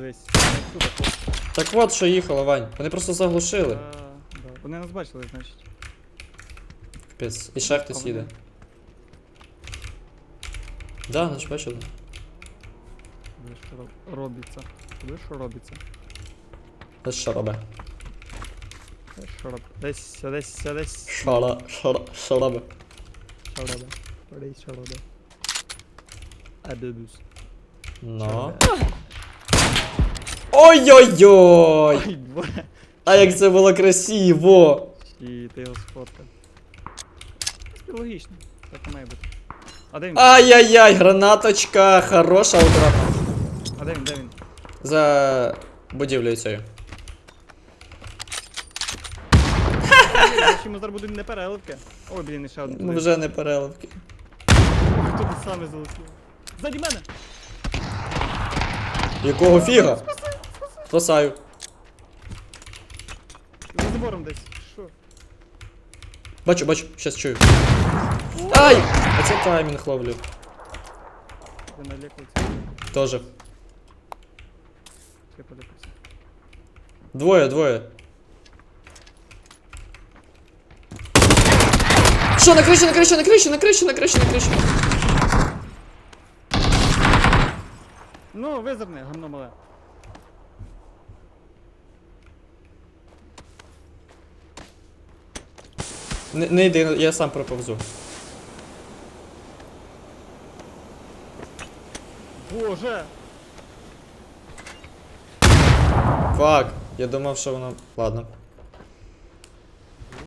Дивись. Так от що їхало, Вань. Вони просто заглушили. Да. Вони нас бачили, значить. Капець. І ще хтось їде. Да, наш бачили. Дивись, що роб- робиться. Дивись, що робиться. Це що робить? Дивись, що робить. Десь, десь, десь. Ро- що ро- що робить? Десь, що робить. Адебус. Ну. Ой-ой-ой! Ой. А як це було красиво! І ти його сфоткав. Це логічно. Так має бути. А де він? Ай-яй-яй, гранаточка, хороша утра. А де він? Де він? За будівлею цією. Ми зараз будуть не переливки. Ой, блін, ще один. Ну туди. вже не переливки. Туди саме залетів. Ззаді мене! Якого фіга? Спасаю. За забором десь. Що? Бачу, бачу, щас чую. Ай! А це таймінг ловлю. Ви налякується. Тоже. Я полякався. Двоє, двоє. Що, на криші, на криші, на криші, на криші, на криші, на криші. Ну, визирни, гамно мале. Не, не йди, я сам проповзу. Боже! Фак, я думав, що воно. Ладно.